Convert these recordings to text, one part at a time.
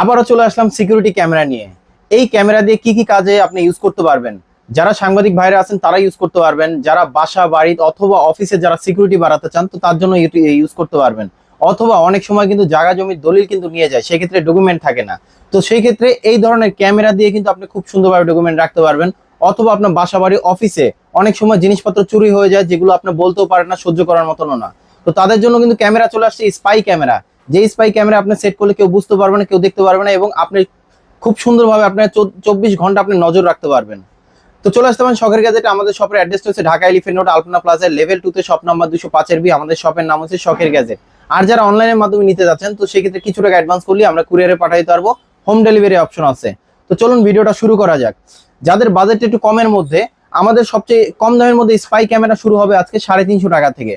আবারও চলে আসলাম security camera নিয়ে। এই ক্যামেরা দিয়ে কি কি কাজে আপনি ইউজ করতে পারবেন? যারা সাংবাদিক ভাইরা আছেন তারা ইউজ করতে পারবেন। যারা বাসা, বাড়ি অথবা অফিসে যারা সিকিউরিটি বাড়াতে চান, তো তার জন্য ইউজ করতে পারবেন। অথবা অনেক সময় কিন্তু জায়গা জমির দলিল কিন্তু নিয়ে যায়, সেক্ষেত্রে ডকুমেন্ট থাকে না। তো সেই ক্ষেত্রে এই ধরনের ক্যামেরা দিয়ে কিন্তু আপনি খুব সুন্দরভাবে ডকুমেন্ট রাখতে পারবেন। অথবা আপনার বাসা, বাড়ি অফিসে অনেক সময় জিনিসপত্র চুরি হয়ে যায়, যেগুলো আপনি বলতেও পারেন না, সহ্য করার মতনও না। তো তাদের জন্য কিন্তু ক্যামেরা চলে আসছে স্পাই ক্যামেরা যে স্পাই ক্যামেরা আপনি সেট করলে কেউ বুঝতে পারবে না, কেউ দেখতে পারবে না এবং আপনি খুব সুন্দরভাবে আপনার চব্বিশ ঘণ্টা আপনি নজর রাখতে পারবেন। তো চলে আসতে পারেন শখের গ্যাজেট আমাদের শপের অ্যাড্রেস হচ্ছে ঢাকা এলিফেন্ট রোড আলপনা প্লাজার লেভেল টুতে শপ নাম্বার দুশো পাঁচের বি আমাদের শপের নাম হচ্ছে শখের গ্যাজেট আর যারা অনলাইনের মাধ্যমে নিতে যাচ্ছেন, তো সেক্ষেত্রে কিছু টাকা অ্যাডভান্স করলে আমরা কুরিয়ারে পাঠাইতে পারব হোম ডেলিভারি অপশন আছে। তো চলুন ভিডিওটা শুরু করা যাক। যাদের বাজেট একটু কমের মধ্যে, আমাদের সবচেয়ে কম দামের মধ্যে স্পাই ক্যামেরা শুরু হবে আজকে সাড়ে তিনশো টাকা থেকে।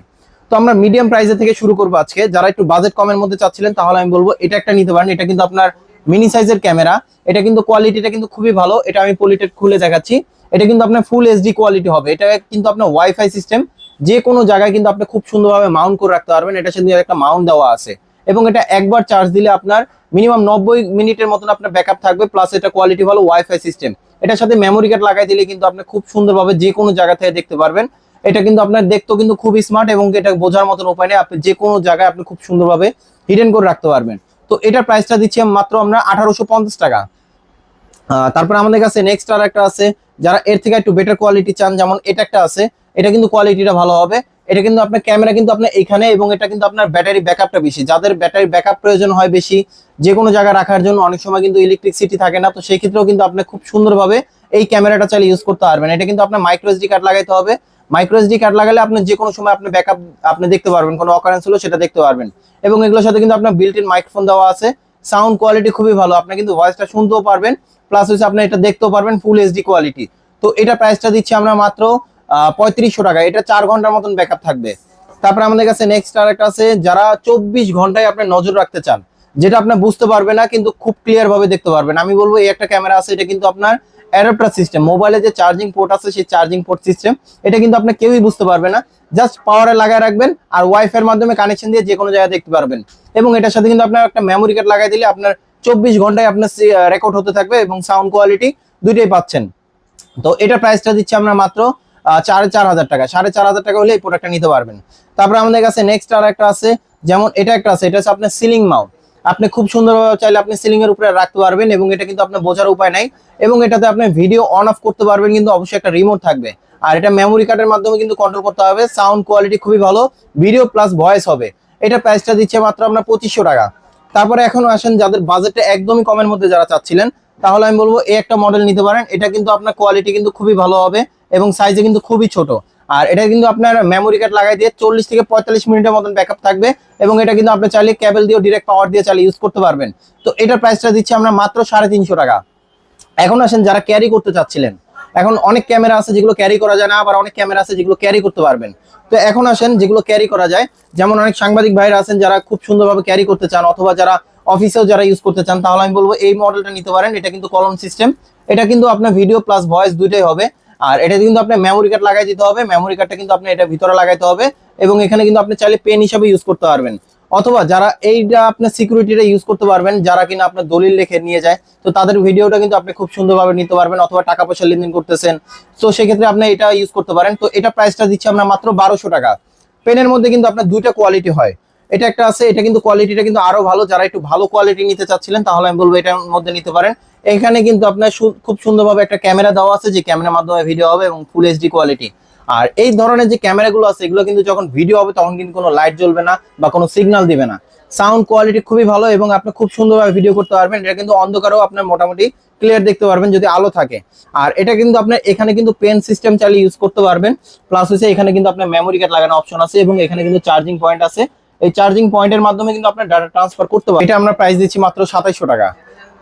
তো আমরা মিডিয়াম প্রাইসে থেকে শুরু করব আজকে। যারা একটু বাজেট কমের মধ্যে চাচ্ছিলেন, তাহলে আমি বলব, এটা একটা নিতে পারেন। এটা কিন্তু আপনার মিনি সাইজের ক্যামেরা এটা কিন্তু কোয়ালিটিটা কিন্তু খুবই ভালো। এটা আমি পলিটেড খুলে দেখাচ্ছি। এটা কিন্তু আপনার ফুল এইচডি কোয়ালিটি হবে। এটা কিন্তু আপনার ওয়াইফাই সিস্টেম যে কোনো জায়গায় কিন্তু আপনি খুব সুন্দরভাবে মাউন্ট করে রাখতে পারবেন। এটা সাথে একটা মাউন্ট দেওয়া আছে। এবং এটা একবার চার্জ দিলে আপনার মিনিমাম নব্বই মিনিটের মতন আপনার ব্যাকআপ থাকবে। প্লাস এটা কোয়ালিটি ভালো ওয়াইফাই সিস্টেম এটার সাথে মেমোরি কার্ড লাগাই দিলে কিন্তু আপনি খুব সুন্দরভাবে যে কোনো জায়গা থেকে দেখতে পারবেন। এটা কিন্তু আপনার দেখতেও কিন্তু খুব স্মার্ট এবং এটা বোঝার মতন উপায় নেই। আপনি যে কোনো জায়গায় আপনি খুব সুন্দরভাবে হিডেন করে রাখতে পারবেন। তো এটার প্রাইসটা দিচ্ছি মাত্র আমরা আঠারোশো পঞ্চাশ টাকা। তারপর আমাদের কাছে নেক্সট আর একটা আছে, যারা এর থেকে একটু বেটার কোয়ালিটি চান, যেমন এটা একটা আছে, এটা কিন্তু কোয়ালিটিটা ভালো হবে। এটা কিন্তু আপনার ক্যামেরা কিন্তু আপনার এখানে এবং এটা কিন্তু আপনার ব্যাটারি ব্যাকআপটা বেশি। যাদের ব্যাটারি ব্যাকআপ প্রয়োজন হয় বেশি যে কোনো জায়গায় রাখার জন্য অনেক সময় কিন্তু ইলেকট্রিসিটি থাকে না। তো সেই ক্ষেত্রেও কিন্তু আপনি খুব সুন্দরভাবে এই ক্যামেরাটা চালিয়ে ইউজ করতে পারবেন। এটা কিন্তু আপনার মাইক্রো এসডি কার্ড লাগাইতে হবে। মাইক্রো এসডি কার্ড লাগালে আপনি যে কোনো সময় আপনি ব্যাকআপ আপনি দেখতে পারবেন, কোনো অকারেন্স হলো সেটা দেখতে পারবেন। এবং এগুলোর সাথে কিন্তু আপনার বিল্ট ইন মাইক্রোফোন দেওয়া আছে। সাউন্ড কোয়ালিটি খুবই ভালো, আপনি কিন্তু ভয়েসটা শুনতেও পারবেন প্লাস হচ্ছে আপনি এটা দেখতেও পারবেন ফুল এইচডি কোয়ালিটি তো এটা প্রাইসটা দিচ্ছি আমরা মাত্র পঁয়ত্রিশশো টাকা, এটা চার ঘণ্টার মতন ব্যাকআপ থাকবে। তারপরে আমাদের কাছে নেক্সট আর একটা আছে, যারা চব্বিশ ঘন্টায় আপনি নজর রাখতে চান যেটা আপনার বুঝতে পারবে না, কিন্তু খুব ক্লিয়ার ভাবে দেখতে পারবেন। আমি বলব, এই একটা ক্যামেরা আছে, এটা কিন্তু আপনার অ্যাডাপ্টার সিস্টেম মোবাইলে যে চার্জিং পোর্ট আছে, সেই চার্জিং পোর্ট সিস্টেম এটা কিন্তু আপনি কেউই বুঝতে পারবে না। জাস্ট পাওয়ারে লাগায় রাখবেন আর ওয়াইফাই এর মাধ্যমে কানেকশন দিয়ে যে কোনো জায়গায় দেখতে পারবেন। এবং এটার সাথে কিন্তু আপনার একটা মেমোরি কার্ড লাগাই দিলে আপনার চব্বিশ ঘন্টায় আপনার রেকর্ড হতে থাকবে এবং সাউন্ড কোয়ালিটি দুইটাই পাচ্ছেন। তো এটা প্রাইসটা দিচ্ছি আমরা মাত্র সাড়ে চার হাজার টাকা। সাড়ে চার হাজার টাকা হলে এই প্রোডাক্টটা নিতে পারবেন। তারপরে আমাদের কাছে নেক্সট আর একটা আছে, যেমন এটা একটা আছে, এটা হচ্ছে আপনার সিলিং মাউন্ট আপনি খুব সুন্দরভাবে চাইলে আপনি সিলিং এর উপরে রাখতে পারবেন এবং এটা কিন্তু আপনার বোঝার উপায় নাই এবং এটাতে আপনি ভিডিও অন অফ করতে পারবেন কিন্তু অবশ্যই একটা রিমোট থাকবে। আর এটা মেমোরি কার্ডের মাধ্যমে কিন্তু কন্ট্রোল করতে হবে সাউন্ড কোয়ালিটি খুবই ভালো ভিডিও প্লাস ভয়েস হবে। এটা প্রাইসটা দিচ্ছে মাত্র আপনার পঁচিশশো টাকা। তারপরে এখন আসেন যাদের বাজেটটা একদমই কমের মধ্যে যারা চাচ্ছিলেন, তাহলে আমি বলব এই একটা মডেল নিতে পারেন। এটা কিন্তু আপনার কোয়ালিটি কিন্তু খুবই ভালো হবে এবং সাইজে কিন্তু খুবই ছোট। আর এটা কিন্তু আপনার মেমোরি কার্ড লাগাই দিয়ে চল্লিশ থেকে পঁয়তাল্লিশ মিনিটের মতন ব্যাকআপ থাকবে এবং এটা কিন্তু আপনি চাইলে ক্যাবেল দিয়ে ডিরেক্ট পাওয়ার দিয়ে চালিয়ে ইউজ করতে পারবেন। তো এটার প্রাইসটা দিচ্ছি আমরা মাত্র সাড়ে তিনশো টাকা। এখন আসেন যারা ক্যারি করতে চাচ্ছিলেন। এখন অনেক ক্যামেরা আছে যেগুলো ক্যারি করা যায় না, আবার অনেক ক্যামেরা আছে যেগুলো ক্যারি করতে পারবেন। তো এখন আসেন যেগুলো ক্যারি করা যায়। যেমন অনেক সাংবাদিক ভাইরা আছেন যারা খুব সুন্দরভাবে ক্যারি করতে চান অথবা যারা অফিসেও যারা ইউজ করতে চান, তাহলে আমি বলব এই মডেলটা নিতে পারেন। এটা কিন্তু কলম সিস্টেম এটা কিন্তু আপনার ভিডিও প্লাস ভয়েস দুইটাই হবে। আর এটা কিন্তু আপনার মেমোরি কার্ড লাগাই দিতে হবে মেমোরি কার্ডটা কিন্তু আপনি এটা ভিতরে লাগাইতে হবে এবং এখানে কিন্তু আপনি চাইলে পেন হিসাবে ইউজ করতে পারবেন। অথবা যারা এইটা আপনার সিকিউরিটিটা ইউজ করতে পারবেন, যারা কিনা আপনার দলিল লিখে নিয়ে যায়, তো তাদের ভিডিওটা কিন্তু আপনি খুব সুন্দরভাবে নিতে পারবেন অথবা টাকা পয়সা লেনদেন করতেছেন, তো সেক্ষেত্রে আপনি এটা ইউজ করতে পারেন। তো এটা প্রাইসটা দিচ্ছি আমরা মাত্র বারোশো টাকা। পেনের মধ্যে কিন্তু আপনার দুইটা কোয়ালিটি হয়। এটা একটা আছে, এটা কিন্তু কোয়ালিটিটা কিন্তু আরও ভালো। যারা একটু ভালো কোয়ালিটি নিতে চাচ্ছিলেন, তাহলে আমি বলব এটার মধ্যে নিতে পারেন। এখানে কিন্তু আপনার খুব সুন্দরভাবে একটা ক্যামেরা দেওয়া আছে, যে ক্যামেরার মাধ্যমে ভিডিও হবে এবং ফুল এইচডি কোয়ালিটি আর এই ধরনের যে ক্যামেরাগুলো আছে, এগুলো কিন্তু যখন ভিডিও হবে, তখন কিন্তু কোনো লাইট জ্বলবে না বা কোনো সিগন্যাল দিবে না। সাউন্ড কোয়ালিটি খুবই ভালো এবং আপনি খুব সুন্দরভাবে ভিডিও করতে পারবেন। এটা কিন্তু অন্ধকারেও আপনার মোটামুটি ক্লিয়ার দেখতে পারবেন যদি আলো থাকে। আর এটা কিন্তু আপনার এখানে কিন্তু পেন সিস্টেম চালিয়ে ইউজ করতে পারবেন। প্লাস হচ্ছে এখানে কিন্তু আপনার মেমোরি কার্ড লাগানো অপশন আছে এবং এখানে কিন্তু চার্জিং পয়েন্ট আছে। এই চার্জিং পয়েন্টের মাধ্যমে কিন্তু আপনার ডাটা ট্রান্সফার করতে পারবেন। এটা আমরা প্রাইস দিচ্ছি মাত্র সাতাইশশো টাকা।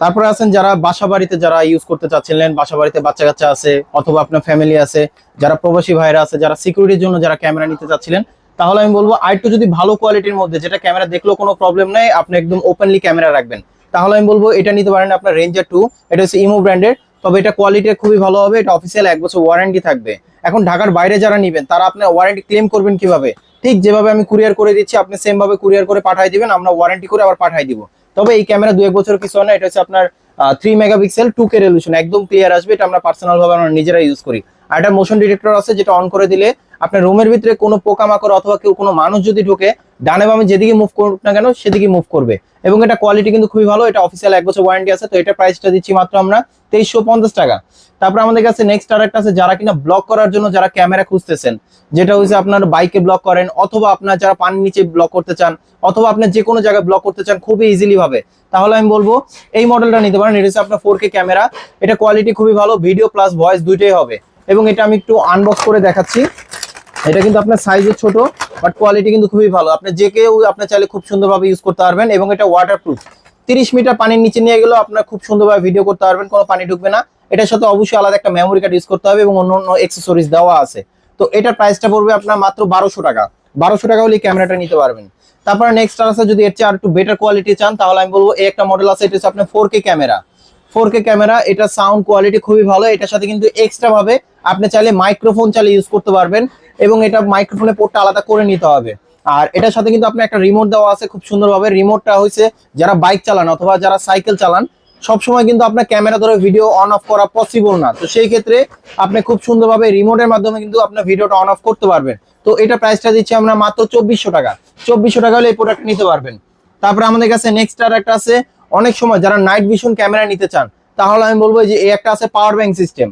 তারপরে আছেন যারা বাসা বাড়িতে যারা ইউজ করতে চাচ্ছিলেন বাসা বাড়িতে বাচ্চা কাচ্চা আছে অথবা আপনার ফ্যামিলি আছে, যারা প্রবাসী ভাইরা আছে, যারা সিকিউরিটির জন্য যারা ক্যামেরা নিতে চাচ্ছিলেন, তাহলে আমি বলব আরেকটু যদি ভালো কোয়ালিটির মধ্যে যেটা ক্যামেরা দেখলেও কোনো প্রবলেম নেই, আপনি একদম ওপেনলি ক্যামেরা রাখবেন। তাহলে আমি বলব এটা নিতে পারেন আপনার রেঞ্জার টু এটা হচ্ছে ইমো ব্র্যান্ডের তবে এটা কোয়ালিটি খুবই ভালো হবে, এটা অফিসিয়াল এক বছর ওয়ারেন্টি থাকবে। এখন ঢাকার বাইরে যারা নিবেন, তারা আপনার ওয়ারেন্টি ক্লেম করবেন কীভাবে? ঠিক যেভাবে আমি কুরিয়ার করে দিচ্ছি, আপনি সেম ভাবে কুরিয়ার করে পাঠিয়ে দিবেন, আমরা ওয়ারেন্টি করে আবার পাঠিয়ে দিব। তবে এই ক্যামেরা দু এক বছর কিছু হয় না, এটা হচ্ছে আপনার three megapixel two K resolution একদম ক্লিয়ার আসবে, এটা আমরা পার্সোনাল ভাবে আমরা নিজেরা ইউজ করি। আর এটা মোশন ডিটেক্টর আছে, যেটা অন করে দিলে আপনার রুমের ভিতরে কোনো পোকামাকড় অথবা কেউ কোনো মানুষ যদি ঢুকে, ডানে বামে যেদিকে মুভ করুক না কেন সেদিকে মুভ করবে। এবং এটা কোয়ালিটি কিন্তু খুবই ভালো, এটা অফিসিয়াল এক বছর ওয়ারেন্টি আছে, তো এটা প্রাইসটা দিচ্ছি মাত্র আমরা তেইশশো পঞ্চাশ টাকা। তারপর আমাদের কাছে নেক্সট আর একটা আছে, যারা কিনা ব্লক করার জন্য যারা ক্যামেরা খুঁজতেছেন, যেটা হচ্ছে আপনার বাইকে ব্লক করেন, অথবা আপনার যারা পানির নিচে ব্লক করতে চান, অথবা আপনার যে কোনো জায়গায় ব্লক করতে চান, খুবই ইজিলি ভাবে। তাহলে আমি বলব, এই মডেলটা নিতে পারেন, এটা হচ্ছে আপনার ফোর ক্যামেরা এটা কোয়ালিটি খুবই ভালো ভিডিও প্লাস ভয়েস দুইটাই হবে। এবং এটা আমি একটু আনবক্স করে দেখাচ্ছি। এটা কিন্তু আপনার সাইজে ছোট বাট কোয়ালিটি কিন্তু খুবই ভালো। আপনি যে কেউ আপনার চাইলে খুব সুন্দরভাবে ইউজ করতে পারবেন এবং এটা ওয়াটারপ্রুফ তিরিশ মিটার পানির নিচে নিয়ে গেলেও আপনার খুব সুন্দরভাবে ভিডিও করতে পারবেন, কোনো পানি ঢুকবে না। এটার সাথে অবশ্যই আলাদা একটা মেমোরি কার্ড ইউজ করতে হবে এবং অন্য অন্য এক্সেসরিজ দেওয়া আছে। তো এটার প্রাইসটা পড়বে আপনার মাত্র বারোশো টাকা। বারোশো টাকা হলে ক্যামেরাটা নিতে পারবেন। তারপরে নেক্সট আছে, যদি এর চেয়ে আর একটু বেটার কোয়ালিটি চান, তাহলে আমি বলব এই একটা মডেল আছে, এটা হচ্ছে আপনার four K camera four K camera এটা সাউন্ড কোয়ালিটি খুবই ভালো। এটার সাথে কিন্তু এক্সট্রা ভাবে আপনি চাইলে মাইক্রোফোন চালিয়ে ইউজ করতে পারবেন। এবং এটা মাইক্রোফোনে পোর্টটা আলাদা করে নিতে হবে। আর এটার সাথে কিন্তু আপনার একটা রিমোট দেওয়া আছে খুব সুন্দরভাবে। রিমোটটা হয়েছে যারা বাইক চালান অথবা যারা সাইকেল চালান, সবসময় কিন্তু আপনার ক্যামেরা ধরে ভিডিও অন অফ করা পসিবল না। তো সেই ক্ষেত্রে আপনি খুব সুন্দরভাবে রিমোটের মাধ্যমে কিন্তু আপনার ভিডিওটা অন অফ করতে পারবেন। তো এটা প্রাইসটা দিচ্ছি আমরা মাত্র চব্বিশশো টাকা। চব্বিশশো টাকা হলে এই প্রোডাক্ট নিতে পারবেন। তারপরে আমাদের কাছে নেক্সট আর একটা আছে। অনেক সময় যারা নাইট ভিশন ক্যামেরা নিতে চান, তাহলে আমি বলব যে, এই একটা আছে পাওয়ার ব্যাংক সিস্টেম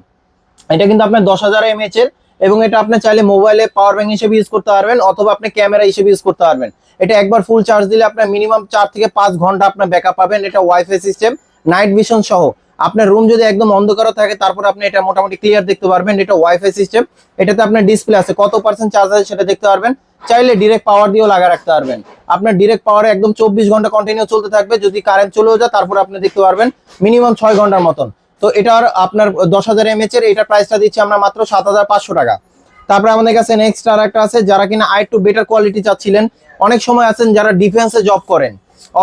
এটা কিন্তু আপনার দশ হাজার এমএচ এর এবং এটা আপনি চাইলে মোবাইলে পাওয়ার ব্যাংক হিসেবে ইউজ করতে পারবেন অথবা আপনি ক্যামেরা হিসেবে ইউজ করতে পারবেন। এটা একবার ফুল চার্জ দিলে আপনার মিনিমাম চার থেকে পাঁচ ঘণ্টা আপনার ব্যাকআপ পাবেন। এটা ওয়াইফাই সিস্টেম নাইট ভিশন সহ। আপনার রুম যদি একদম অন্ধকার থাকে, তারপর আপনি এটা মোটামুটি ক্লিয়ার দেখতে পারবেন। এটা ওয়াইফাই সিস্টেম এটাতে আপনার ডিসপ্লে আছে। কত পার্সেন্ট চার্জ আছে সেটা দেখতে পারবেন। চাইলে ডিরেক্ট পাওয়ার দিয়েও লাগা রাখতে পারবেন। আপনার ডিরেক্ট পাওয়ারে একদম চব্বিশ ঘণ্টা কন্টিনিউ চলতে থাকবে। যদি কারেন্ট চলেও যায়, তারপর আপনি দেখতে পারবেন মিনিমাম ছয় ঘণ্টার মতন। তো এটার আপনার দশ হাজার এমএচ এর এটার প্রাইসটা দিচ্ছি আমরা মাত্র সাত হাজার পাঁচশো টাকা। তারপরে আমাদের কাছে নেক্সট আর একটা আছে, যারা কিনা আর একটু বেটার কোয়ালিটি চাচ্ছিলেন, অনেক সময় আছেন যারা ডিফেন্সে জব করেন,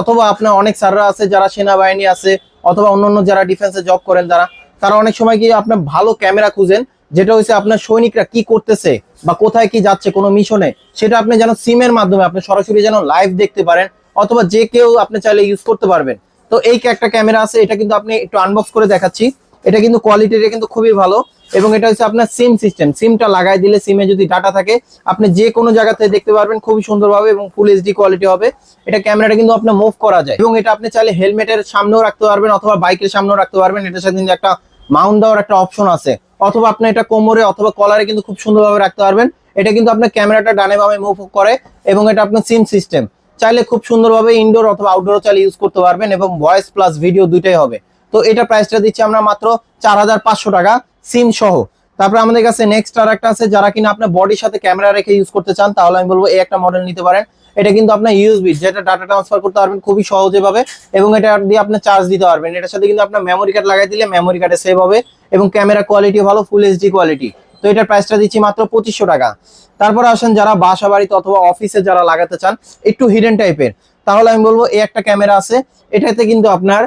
অথবা আপনার অনেক স্যাররা আছে যারা সেনাবাহিনী আছে, অথবা অন্যান্য যারা ডিফেন্সে জব করেন তারা তারা অনেক সময় কি আপনার ভালো ক্যামেরা খুঁজেন, যেটা হচ্ছে আপনার সৈনিকরা কি করতেছে বা কোথায় কি যাচ্ছে কোনো মিশনে সেটা আপনি যেন সিমের মাধ্যমে আপনি সরাসরি যেন লাইভ দেখতে পারেন, অথবা যে কেউ আপনি চাইলে ইউজ করতে পারবেন। তো এই একটা ক্যামেরা আছে, এটা কিন্তু আপনি একটু আনবক্স করে দেখাচ্ছি। এটা কিন্তু কোয়ালিটিটা কিন্তু খুবই ভালো এবং এটা হচ্ছে আপনার সিম সিস্টেম সিমটা লাগাই দিলে সিমে যদি ডাটা থাকে, আপনি যে কোনো জায়গাতে দেখতে পারবেন, খুবই সুন্দরভাবে এবং ফুল এইচডি কোয়ালিটি হবে। এটা ক্যামেরাটা কিন্তু আপনার মুভ করা যায়। এবং এটা আপনি চাইলে হেলমেটের সামনেও রাখতে পারবেন অথবা বাইকের সামনেও রাখতে পারবেন। এটার সাথে কিন্তু একটা মাউন্ট দেওয়ার একটা অপশন আছে। অথবা আপনি এটা কোমরে অথবা কলারে কিন্তু খুব সুন্দরভাবে রাখতে পারবেন। এটা কিন্তু আপনার ক্যামেরাটা ডানে বামে মুভ করে এবং এটা আপনার সিম সিস্টেম চাইলে খুব সুন্দরভাবে ইনডোর অথবা আউটডোর চাইলে ইউজ করতে পারবেন এবং ভয়েস প্লাস ভিডিও দুইটাই হবে। তো এটা প্রাইসটা দিচ্ছি আমরা মাত্র চার হাজার পাঁচশো টাকা সিম সহ। তারপরে আমাদের কাছে নেক্সট আর একটা আছে, যারা কিনা আপনার বডির সাথে ক্যামেরা রেখে ইউজ করতে চান, তাহলে আমি বলব এই একটা মডেল নিতে পারেন। এটা কিন্তু আপনার ইউএসবি যেটা ডাটা ট্রান্সফার করতে পারবেন খুবই সহজে ভাবে এবং এটা দিয়ে আপনি চার্জ দিতে পারবেন। এটার সাথে কিন্তু আপনার মেমোরি কার্ড লাগাই দিলে মেমোরি কার্ডে সেভ হবে এবং ক্যামেরা কোয়ালিটি ভালো ফুল এইচডি কোয়ালিটি তো এটার প্রাইসটা দিচ্ছি মাত্র পঁচিশশো টাকা। তারপরে আসেন যারা বাসা বাড়িতে অথবা অফিসে যারা লাগাতে চান, একটু হিডেন টাইপের তাহলে আমি বলব, এই একটা ক্যামেরা আছে। এটাতে কিন্তু আপনার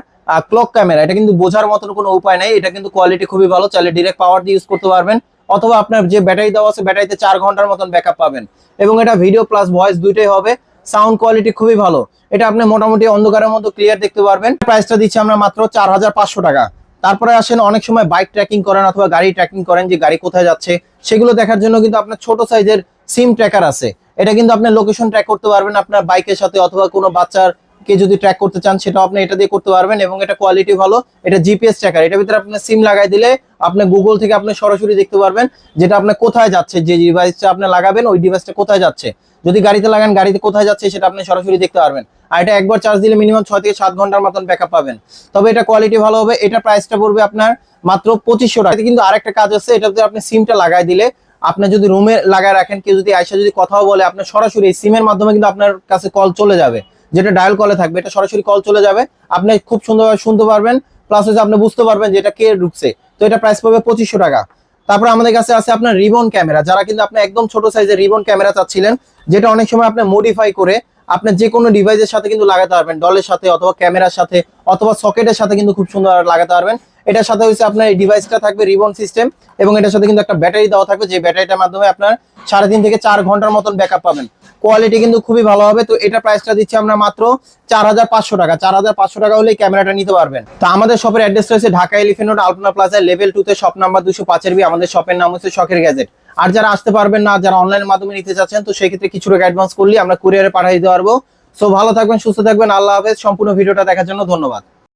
ক্লক ক্যামেরা এটা কিন্তু বোঝার মতন কোনো উপায় নেই। এটা কিন্তু কোয়ালিটি খুবই ভালো। চাইলে ডিরেক্ট পাওয়ার দিয়ে ইউজ করতে পারবেন। অথবা আপনার যে ব্যাটারি দেওয়া আছে ব্যাটারিতে চার ঘণ্টার মতন ব্যাকআপ পাবেন। এবং এটা ভিডিও প্লাস ভয়েস দুইটাই হবে। সাউন্ড কোয়ালিটি খুবই ভালো। এটা আপনি মোটামুটি অন্ধকারের মতো ক্লিয়ার দেখতে পারবেন। প্রাইসটা দিচ্ছি আমরা মাত্র চার হাজার পাঁচশো টাকা। তারপরে আসেন অনেক সময় বাইক ট্র্যাকিং করেন অথবা গাড়ি ট্র্যাকিং করেন যে গাড়ি কোথায় যাচ্ছে, সেগুলো দেখার জন্য কিন্তু আপনার ছোট সাইজের সিম ট্র্যাকার আছে। এটা কিন্তু আপনার লোকেশন ট্র্যাক করতে পারবেন আপনার বাইকের সাথে অথবা কোনো বাচ্চার কে যদি ট্র্যাক করতে চান, সেটাও আপনি এটা দিয়ে করতে পারবেন এবং এটা কোয়ালিটি ভালো। এটা জিপিএস ট্র্যাকার এটার ভিতরে আপনি সিম লাগাই দিলে আপনি গুগল থেকে আপনি সরাসরি দেখতে পারবেন যেটা আপনি কোথায় যাচ্ছে, যে ডিভাইসটা আপনি লাগাবেন, ওই ডিভাইসটা কোথায় যাচ্ছে। যদি গাড়িতে লাগান, গাড়িতে কোথায় যাচ্ছে, সেটা আপনি সরাসরি দেখতে পারবেন। আর এটা একবার চার্জ দিলে মিনিমাম ছয় থেকে সাত ঘণ্টার মতন ব্যাকআপ পাবেন। তবে এটা কোয়ালিটি ভালো হবে, এটা প্রাইসটা পড়বে আপনার মাত্র পঁচিশশো টাকা। কিন্তু আরেকটা কাজ আছে, এটাতে আপনি সিমটা লাগাই দিলে আপনি যদি রুমে লাগায় রাখেন, কেউ যদি আইসা যদি কথাও বলে আপনার সরাসরি সিমের মাধ্যমে কিন্তু আপনার কাছে কল চলে যাবে। যেটা ডায়াল কলে থাকবে, এটা সরাসরি কল চলে যাবে। আপনি খুব সুন্দরভাবে শুনতে পারবেন প্লাস হচ্ছে আপনি বুঝতে পারবেন যে এটা কে ঢুকছে। তো এটা প্রাইস পড়বে পঁচিশশো টাকা। তারপরে আমাদের কাছে আছে আপনার রিবন ক্যামেরা যারা কিন্তু আপনি একদম ছোট সাইজের রিবন ক্যামেরা চাচ্ছিলেন, যেটা অনেক সময় আপনি মডিফাই করে আপনার যে কোনো ডিভাইসের সাথে কিন্তু লাগাতে পারবেন ডলের সাথে অথবা ক্যামেরার সাথে, অথবা সকেটের সাথে কিন্তু খুব সুন্দর লাগাতে পারবেন। এটার সাথে হচ্ছে আপনার এই ডিভাইসটা থাকবে রিবন সিস্টেম এবং এটার সাথে কিন্তু একটা ব্যাটারি দেওয়া থাকবে, যে ব্যাটারিটার মাধ্যমে আপনার সাড়ে তিন থেকে চার ঘণ্টার মতন ব্যাকআপ পাবেন। কোয়ালিটি কিন্তু খুবই ভালো হবে, তো এটা প্রাইসটা দিচ্ছি আমরা মাত্র চার হাজার পাঁচশো টাকা। চার হাজার পাঁচশো টাকা হলে ক্যামেরাটা নিতে পারবেন। তো আমাদের শপের অ্যাড্রেস রয়েছে Dhaka elephant road Alpana plaza level two তে শপ নাম্বার দুশো পাঁচের বি। আমাদের শপের নাম হচ্ছে শখের গ্যাজেট আর যারা আসতে পারবেন না, যারা অনলাইনের মাধ্যমে নিতে চাচ্ছেন, তো সেই ক্ষেত্রে কিছু টাকা অ্যাডভান্স করলে আমরা কুরিয়ারে পাঠিয়ে দিতে পারব। সো ভালো থাকবেন, সুস্থ থাকবেন, আল্লাহ হাফেজ। সম্পূর্ণ ভিডিওটা দেখার জন্য ধন্যবাদ।